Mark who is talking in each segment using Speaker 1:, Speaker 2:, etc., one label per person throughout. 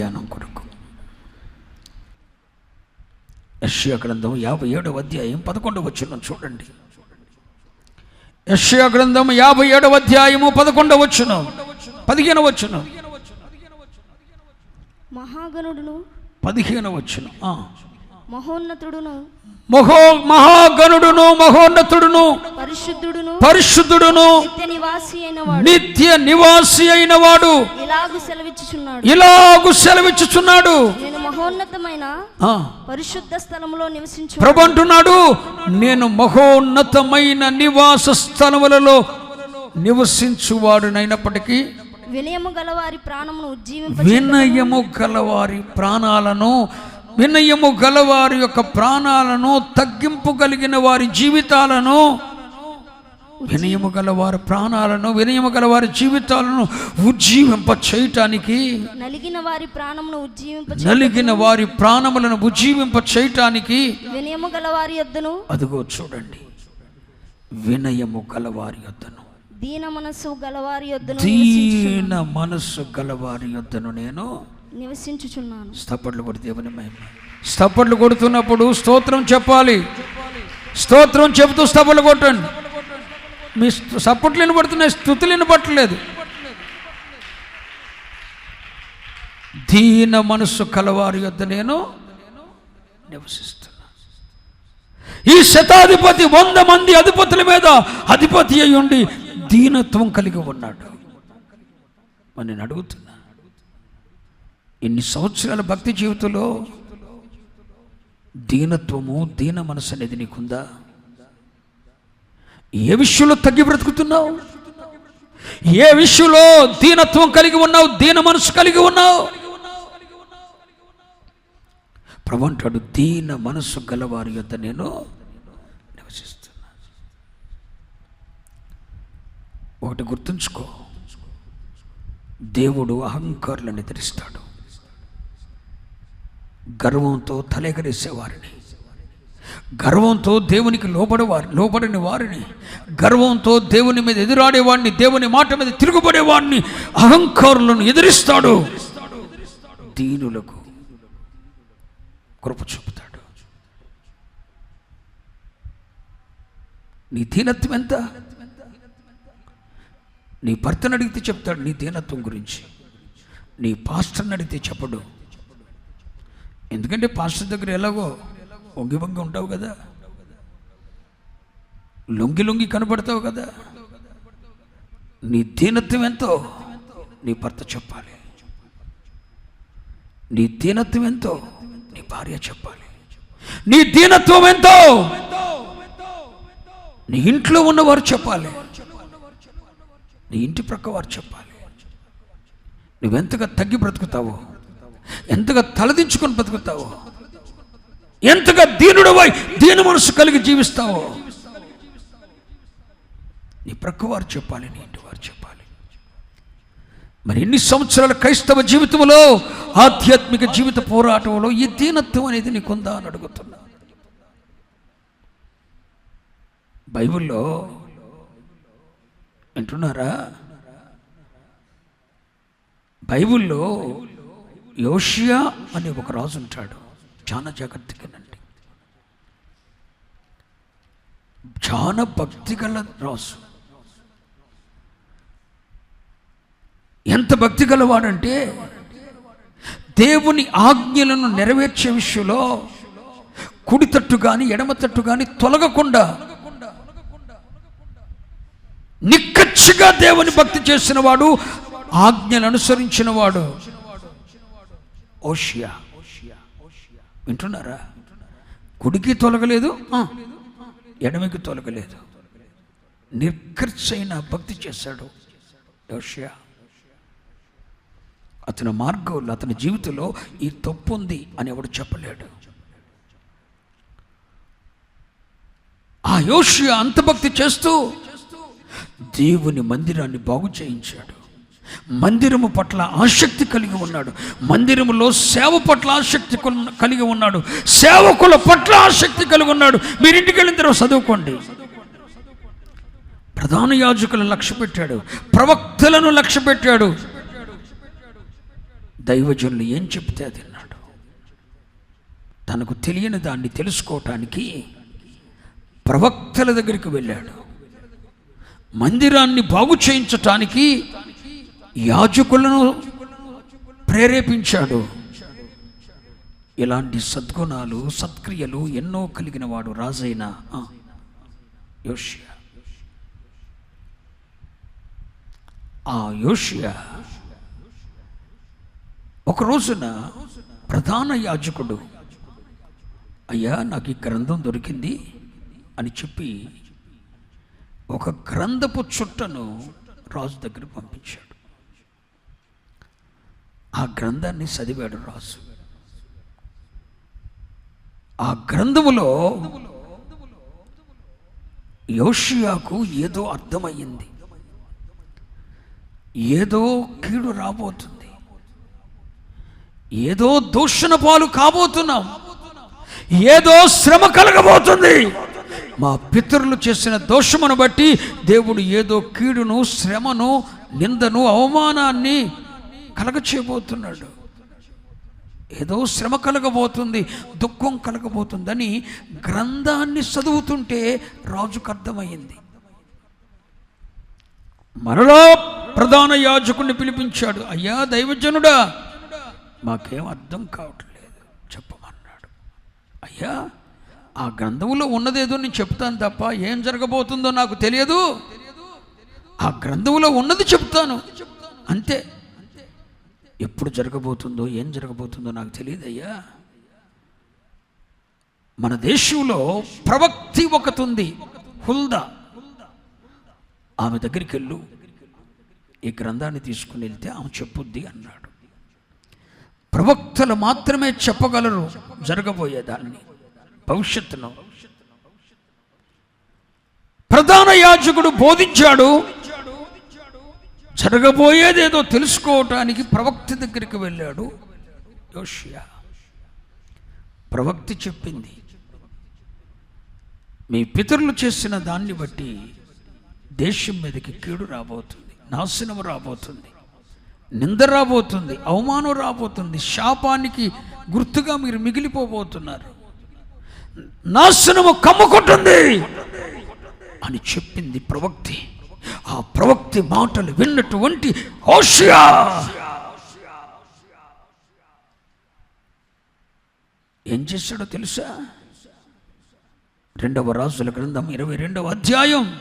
Speaker 1: ధ్యానం కొరకు. యష్యా గ్రంథం యాభై ఏడవ అధ్యాయం పదకొండవ వచ్చిన చూడండి. యష్యా గ్రంథం యాభై ఏడవ అధ్యాయము పదకొండవ వచ్చును పదిహేను వచ్చును
Speaker 2: మహాగణుడును
Speaker 1: పదిహేను వచ్చును.
Speaker 2: మహోన్నతుడును
Speaker 1: మహో మహాగణుడును మహోన్నతుడును
Speaker 2: పరిశుద్ధుడును
Speaker 1: పరిశుద్ధుడును
Speaker 2: నిత్య నివాసి అయిన వాడు.
Speaker 1: నిత్య నివాసి అయిన వాడు.
Speaker 2: ఇలాగు సెలవిచ్చుచున్నాడు.
Speaker 1: ఇలాగు సెలవిచ్చుచున్నాడు.
Speaker 2: నేను మహోన్నతమైన పరిశుద్ధ స్థలములో నివసించు
Speaker 1: ప్రభు అంటున్నాడు నేను మహోన్నతమైన నివాస స్థలములలో నివసించువాడునైనప్పటికీ
Speaker 2: వినయము గల వారి ప్రాణమును ఉజ్జీవింప
Speaker 1: వినయము గలవారి ప్రాణాలను వినయము గలవారి యొక్క ప్రాణాలను తగ్గింపు కలిగిన వారి జీవితాలను వినయము గలవారి ప్రాణాలను వినయము గలవారి జీవితాలను ఉజ్జీవింప చేయటానికి
Speaker 2: నలిగిన వారి ప్రాణమును ఉజ్జీవింప
Speaker 1: నలిగిన వారి ప్రాణములను ఉజ్జీవింప చేయటానికి
Speaker 2: వినయము గల వారి యొద్దను
Speaker 1: అదిగో చూడండి. వినయము గలవారి యొద్దను.
Speaker 2: దీన మనస్సు గలవారి యొద్దను
Speaker 1: దీన మనస్సు గలవారి యొద్దను నేను
Speaker 2: నివసించుచున్నాను.
Speaker 1: స్తపట్లు కొడు దేవుని మహిమ. స్తపట్లు కొడుతున్నప్పుడు స్తోత్రం చెప్పాలి. స్తోత్రం చెబుతూ స్తపట్లు కొట్టండి. మీ స్తు- సప్పట్లు వినబడుతున్నాయి స్థుతులు వినబట్టలేదు దీన మనస్సు కలవారి యొద్ద నేను నివసిస్తున్నా. ఈ శతాధిపతి వంద మంది అధిపతుల మీద అధిపతి అయి ఉండి దీనత్వం కలిగి ఉన్నాడు. నేను అడుగుతున్నా ఇన్ని సంవత్సరాల భక్తి జీవితంలో దీనత్వము దీన మనసు అనేది నీకుందా? ఏ విషయంలో తగ్గి బ్రతుకుతున్నావు? ఏ విషయంలో దీనత్వం కలిగి ఉన్నావు దీన మనసు కలిగి ఉన్నావు? ప్రభు అంటాడు దీన మనస్సు గలవారి యొక్క నేను నివసిస్తున్నా. ఒకటి గుర్తుంచుకో. దేవుడు అహంకారులను ఎదిరిస్తాడు. గర్వంతో తలెగరేసేవారిని గర్వంతో దేవునికి లోబడేవారు లోబడని వారిని. గర్వంతో దేవుని మీద ఎదురాడేవాడిని దేవుని మాట మీద తిరుగుబడేవాడిని అహంకారులను ఎదిరిస్తాడు. దీనులకు కృప చూపుతాడు. నీ దీనత్వం ఎంత? నీ భర్తను అడిగితే చెప్తాడు నీ దీనత్వం గురించి. నీ పాస్టర్ని అడిగితే చెప్పడు. ఎందుకంటే పాస్టర్ దగ్గర ఎలాగో వంగి వంగి ఉంటావు కదా. లొంగి లొంగి కనబడతావు కదా. నీ దీనత్వం ఎంతో నీ భర్త చెప్పాలి. నీ దీనత్వం ఎంతో నీ భార్య చెప్పాలి. నీ దీనత్వం ఎంతో నీ ఇంట్లో ఉన్నవారు చెప్పాలి. నీ ఇంటి ప్రక్క వారు చెప్పాలి. నువ్వెంతగా తగ్గి బ్రతుకుతావో ఎంతగా తలదించుకొని బతుకుతావో? ఎంతగా దీనుడవై దీని మనసు కలిగి జీవిస్తావో? నీ ప్రక్క వారు చెప్పాలి నీ ఇంటి వారు చెప్పాలి. మరి ఎన్ని సంవత్సరాల క్రైస్తవ జీవితంలో ఆధ్యాత్మిక జీవిత పోరాటంలో ఈ దీనత్వం అనేది నీకుందా అని అడుగుతున్నా. బైబిల్లో వింటున్నారా? బైబిల్లో యోషియా అనే ఒక రాజు ఉంటాడు. చాలా జాగ్రత్తగానండి. చాలా భక్తి గల రాజు. ఎంత భక్తి గలవాడంటే దేవుని ఆజ్ఞలను నెరవేర్చే విషయంలో కుడి తట్టు కానీ ఎడమ తట్టు కానీ తొలగకుండా నిక్కచ్చిగా దేవుని భక్తి చేసిన వాడు ఆజ్ఞలు అనుసరించిన వాడు ఓషియా. వింటున్నారా? కుడికి తొలగలేదు ఎడమికి తొలగలేదు. నిర్కర్చైన భక్తి చేశాడు యోషియా అతని మార్గంలో అతని జీవితంలో ఈ తప్పు ఉంది అని ఎవడు చెప్పలేడు. ఆ యోషియా అంత భక్తి చేస్తూ దేవుని మందిరాన్ని బాగు చేయించాడు. మందిరము పట్ల ఆసక్తి కలిగి ఉన్నాడు. మందిరములో సేవ పట్ల ఆసక్తి కలిగి ఉన్నాడు. సేవకుల పట్ల ఆసక్తి కలిగి ఉన్నాడు. మీరు ఇంటికి వెళ్ళిన తర్వాత చదువుకోండి. ప్రధాన యాజకులను లక్ష్య పెట్టాడు. ప్రవక్తలను లక్ష్య పెట్టాడు. దైవజనులు ఏం చెప్తే అది తనకు తెలియని దాన్ని తెలుసుకోవటానికి ప్రవక్తల దగ్గరికి వెళ్ళాడు. మందిరాన్ని బాగు చేయించటానికి యాజకులను ప్రేరేపించాడు. ఇలాంటి సద్గుణాలు సత్క్రియలు ఎన్నో కలిగిన వాడు రాజైన యోషియా. ఆ యోషియా ఒక రోజున ప్రధాన యాజకుడు అయ్యా నాకు ఈ గ్రంథం దొరికింది అని చెప్పి ఒక గ్రంథపు చుట్టను రాజు దగ్గర పంపించాడు. ఆ గ్రంథాన్ని చదివాడు రాసు ఆ గ్రంథములో యోషియాకు ఏదో అర్థమయ్యింది. ఏదో కీడు రాబోతుంది. ఏదో దూషణ పాలు కాబోతున్నాం. ఏదో శ్రమ కలగబోతుంది. మా పితరులు చేసిన దోషమును బట్టి దేవుడు ఏదో కీడును శ్రమను నిందను అవమానాన్ని కలగచేయబోతున్నాడు. ఏదో శ్రమ కలగబోతుంది దుఃఖం కలగబోతుందని గ్రంథాన్ని చదువుతుంటే రాజుకు అర్థమైంది. మరలా ప్రధాన యాజకుడిని పిలిపించాడు అయ్యా దైవజనుడా మాకేం అర్థం కావట్లేదు చెప్పమన్నాడు. అయ్యా ఆ గ్రంథంలో ఉన్నదేదో నేను చెప్తాను తప్ప ఏం జరగబోతుందో నాకు తెలియదు. ఆ గ్రంథంలో ఉన్నది చెప్తాను అంతే. ఎప్పుడు జరగబోతుందో ఏం జరగబోతుందో నాకు తెలియదయ్యా. మన దేశంలో ప్రవక్తి ఒకటి ఉంది హుల్దా. ఆమె దగ్గరికి వెళ్ళు. ఈ గ్రంథాన్ని తీసుకుని వెళ్తే ఆమె చెప్పుద్ది అన్నాడు. ప్రవక్తలు మాత్రమే చెప్పగలరు జరగబోయేదాన్ని భవిష్యత్తును ప్రధాన యాజకుడు బోధించాడు జరగబోయేదేదో తెలుసుకోవటానికి ప్రవక్త దగ్గరికి వెళ్ళాడు యోషియా. ప్రవక్తి చెప్పింది మీ పితరులు చేసిన దాన్ని బట్టి దేశం మీదకి కీడు రాబోతుంది నాశనం రాబోతుంది నింద రాబోతుంది అవమానం రాబోతుంది శాపానికి గుర్తుగా మీరు మిగిలిపోబోతున్నారు. నాశనము కమ్ముకుంటుంది అని చెప్పింది ప్రవక్తి. ఆ ప్రవక్తి మాటలు విన్నటువంటి ఓషియా ఏం చేశాడో తెలుసా? రెండవ రాజుల గ్రంథం ఇరవై రెండవ అధ్యాయం.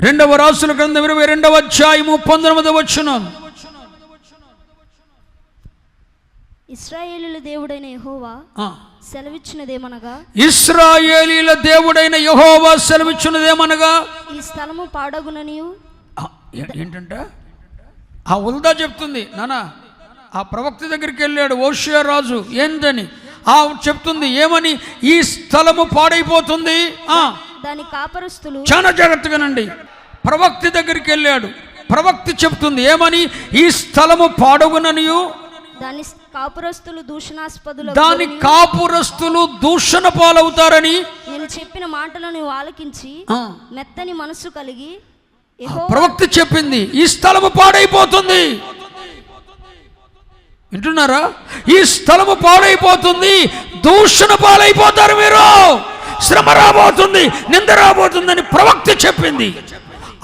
Speaker 1: రెండవ రాసుల గ్రంథం ఇరవై రెండవ అధ్యాయము పంతొమ్మిదవ వచనం.
Speaker 2: ఇస్రాయేలుల దేవుడైన యెహోవా. సెలవిచ్చినదేమనగా?
Speaker 1: ఇస్రాయేలీల దేవుడైన యహోవా సెలవిచ్చినదేమనగా?
Speaker 2: ఈ స్థలము పాడగుననియు.
Speaker 1: ఏంటంట? ఆ ఉల్దా చెప్తుంది నానా ఆ ప్రవక్త దగ్గరికి వెళ్ళాడు ఓషియా రాజు ఏందని? ఆ చెప్తుంది ఏమని? ఈ స్థలము పాడైపోతుంది ఆ.
Speaker 2: దాని కాపరస్తులు
Speaker 1: చాలా జాగ్రత్తగానండి ప్రవక్తి దగ్గరికి వెళ్ళాడు ప్రవక్తి చెప్తుంది ఏమని? ఈ స్థలము పాడగుననియు.
Speaker 2: దాని కాపురస్తులు దూషణాస్పదులు
Speaker 1: దాని కాపురస్తులు దూషణ పాలవుతారని
Speaker 2: నేను చెప్పిన మాటలను ఆలకించి మెత్తని మనస్సు కలిగి
Speaker 1: ప్రవక్త చెప్పింది ఈ స్థలము పాడైపోతుంది. వింటున్నారా? ఈ స్థలము పాడైపోతుంది దూషణ పాలైపోతారు మీరు. శ్రమ రాబోతుంది నింద రాబోతుందని ప్రవక్త చెప్పింది.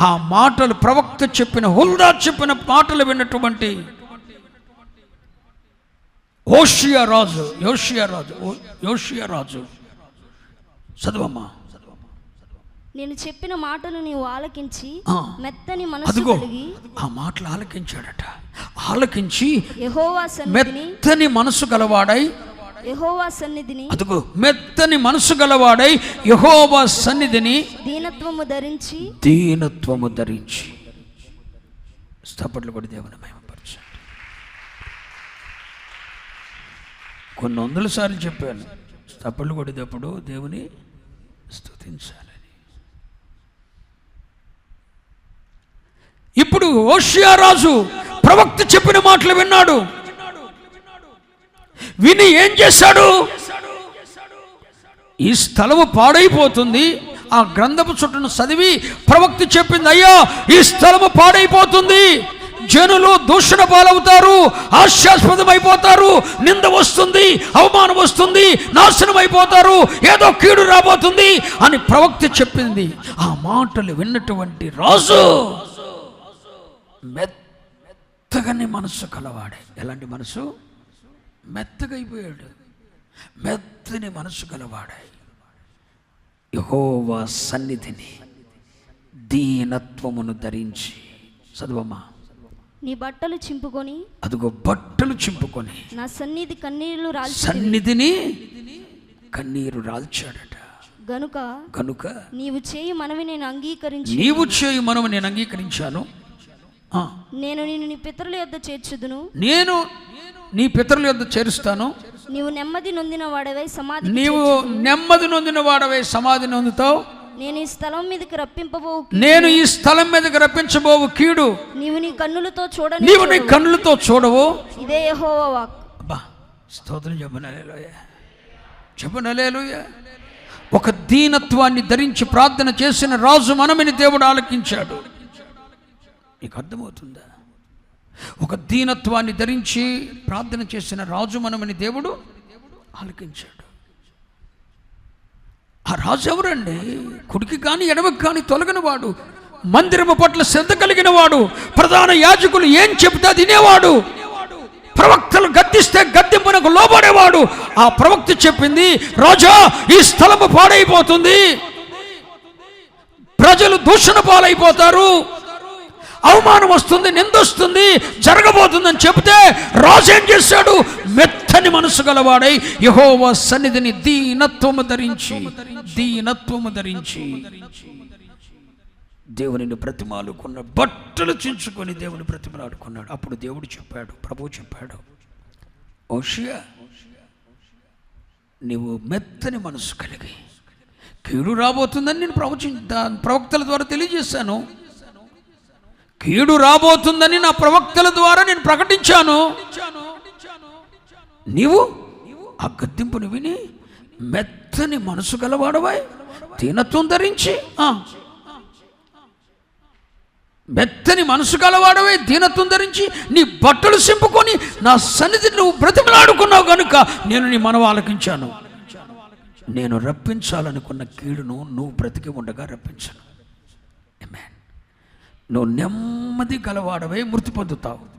Speaker 1: ఆ మాటలు ప్రవక్త చెప్పిన హుల్దా చెప్పిన మాటలు విన్నటువంటి ఓషియా రాజు యోషియా రాజు యోషియా రాజు చదువమ్మా
Speaker 2: నేను చెప్పిన మాటలు నీవు ఆలకించి. మెత్తని
Speaker 1: అదిగో.
Speaker 2: కలిగి
Speaker 1: ఆ మాటలు ఆలకించాడట. ఆలకించి
Speaker 2: యెహోవా సన్నిధిని
Speaker 1: మెత్తని మనసు గలవాడై
Speaker 2: యెహోవా సన్నిధిని
Speaker 1: అదుగో. మెత్తని మనసు గలవాడై యహోవా సన్నిధిని
Speaker 2: దీనత్వము ధరించి
Speaker 1: దీనత్వము ధరించి స్థపట్లు కూడా దేవుని కొన్ని వందల సార్లు చెప్పాను. తప్పలు కొట్టేటప్పుడు దేవుని స్తుతించాలని. ఇప్పుడు రాజు ప్రవక్త చెప్పిన మాటలు విన్నాడు. విని ఏం చేశాడు? ఈ స్థలము పాడైపోతుంది. ఆ గ్రంథపు చుట్టను చదివి ప్రవక్త చెప్పింది అయ్యా ఈ స్థలము పాడైపోతుంది. జనులు దూషణ పాలవుతారు హాస్యాస్పదమైపోతారు నింద వస్తుంది అవమానం వస్తుంది నాశనం అయిపోతారు ఏదో కీడు రాబోతుంది అని ప్రవక్త చెప్పింది. ఆ మాటలు విన్నటువంటి రాజు మెత్తగని మనసు కలవాడే. ఎలాంటి మనసు మెత్తగైపోయాడు. మెత్తని మనసు కలవాడే యహోవా సన్నిధిని దీనత్వమును ధరించి. చదువమ్మా.
Speaker 2: నీ బట్టలు చింపుకొని
Speaker 1: అదిగో బట్టలు చింపుకొని.
Speaker 2: నా సన్నిధి కన్నీళ్ళు రాల్చి
Speaker 1: సన్నిధిని కన్నీరు రాల్చాడట.
Speaker 2: గనుక
Speaker 1: కనుక
Speaker 2: నీవు చేయి మనవి నేను అంగీకరించి.
Speaker 1: నీవు చేయు మనము నేను అంగీకరించాను.
Speaker 2: నేను నిన్ను నీ పితరుల యొద్ద చేర్చుదును.
Speaker 1: నేను నీ పితరుల యొద్ద చేరుస్తాను.
Speaker 2: నీవు నెమ్మది నొందిన వాడవై సమాధి
Speaker 1: నీవు నెమ్మది నొందిన వాడవే సమాధి నొందుతావు.
Speaker 2: నేను ఈ స్థలం మీదకి రప్పింపబోవు
Speaker 1: నేను ఈ స్థలం మీదకి రప్పించబోవు కీడు.
Speaker 2: నీవు నీ కన్నులతో చూడని
Speaker 1: నీవు నీ కన్నులతో చూడవు.
Speaker 2: ఇదే యెహోవా వాక్.
Speaker 1: అబ్బా స్తోత్రం చెప్పనలేలోయ చెప్పనలేలోయ ఒక దీనత్వాన్ని ధరించి ప్రార్థన చేసిన రాజు మనమిని దేవుడు ఆలకించాడు. నీకు అర్థమవుతుందా? ఒక దీనత్వాన్ని ధరించి ప్రార్థన చేసిన రాజు మనమని దేవుడు ఆలకించాడు. ఆ రాజు ఎవరండి? కుడికి కానీ ఎడమకి కానీ తొలగినవాడు మందిరము పట్ల శ్రద్ధ కలిగిన వాడు. ప్రధాన యాజకులు ఏం చెబితే తినేవాడు. ప్రవక్తలు గద్దిస్తే గద్దెంపునకు లోబడేవాడు. ఆ ప్రవక్త చెప్పింది రాజా ఈ స్థలము పాడైపోతుంది. ప్రజలు దూషణ పాలైపోతారు. అవమానం వస్తుంది నిందొస్తుంది జరగబోతుందని చెబితే రాజు ఏం చేశాడు? మెత్తని మనసు గలవాడై యహోవ సన్నిధిని దీనత్వము ధరించి దీనత్వము ధరించి దేవునిని ప్రతిమాలుకున్న బట్టలు చించుకొని దేవుని ప్రతిమలాడుకున్నాడు. అప్పుడు దేవుడు చెప్పాడు ప్రభు చెప్పాడు ఓషియా నీవు మెత్తని మనసు కలిగి కీడు రాబోతుందని నేను ప్రవచి ప్రవక్తల ద్వారా తెలియజేశాను. కీడు రాబోతుందని నా ప్రవక్తల ద్వారా నేను ప్రకటించాను. నీవు ఆ గద్దింపుని విని మెత్తని మనసు గలవాడవాయి దీనత్వం ధరించి మెత్తని మనసు గలవాడవే దీనత్వం ధరించి నీ బట్టలు సింపుకొని నా సన్నిధిని నువ్వు బ్రతిమలాడుకున్నావు కనుక నేను నీ మనవ ఆలకించాను. నేను రప్పించాలనుకున్న కీడును నువ్వు బ్రతికి ఉండగా రప్పించను. నువ్వు నెమ్మది గలవాడవే మృతి పొందుతావు.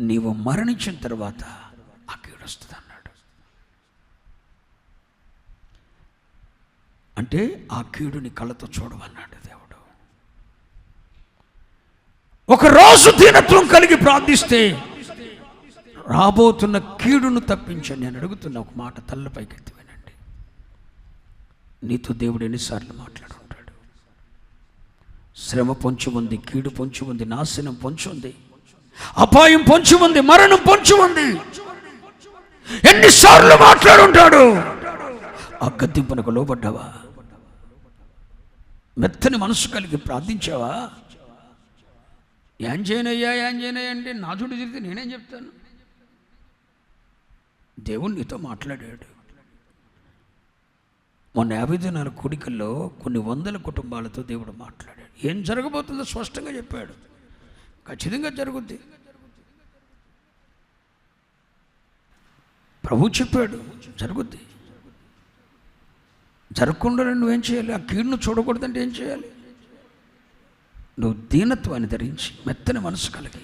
Speaker 1: నీవు మరణించిన తర్వాత ఆ కీడు వస్తుంది అన్నాడు. అంటే ఆ కీడుని కళ్ళతో చూడవన్నాడు దేవుడు. ఒకరోజు దీనత్వం కలిగి ప్రార్థిస్తే రాబోతున్న కీడును తప్పించండి నేను అడుగుతున్న ఒక మాట తల్లపైకి ఎత్తి వినండి. నీతో దేవుడు ఎన్నిసార్లు మాట్లాడు? శ్రమ పొంచి ఉంది కీడు పొంచి ఉంది నాశనం పొంచి ఉంది అపాయం పొంచి ఉంది మరణం పొంచి ఉంది ఎన్నిసార్లు మాట్లాడుంటాడు? ఆ గద్దింపునకు లోబడ్డావా? మెత్తని మనసు కలిగి ప్రార్థించావా? ఏం చేయనయ్యా ఏం చేయనయ్యా అంటే నా చుట్టూ తిరిగితే నేనేం చెప్తాను? దేవుడు నీతో మాట్లాడాడు. మొన్న యాభై దినాల కోడికల్లో కొన్ని వందల కుటుంబాలతో దేవుడు మాట్లాడాడు. ఏం జరగబోతుందో స్పష్టంగా చెప్పాడు. ఖచ్చితంగా జరుగుద్ది. ప్రభు చెప్పాడు జరుగుద్ది. జరగకుండా నువ్వేం చేయాలి? ఆ కీడును చూడకూడదంటే ఏం చేయాలి? నువ్వు దీనత్వాన్ని ధరించి మెత్తని మనసు కలిగి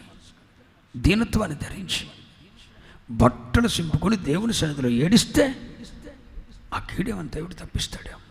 Speaker 1: దీనత్వాన్ని ధరించి బట్టలు సింపుకొని దేవుని సన్నిధిలో ఏడిస్తే ఆ కీడేమని దేవుడు తప్పిస్తాడేమో.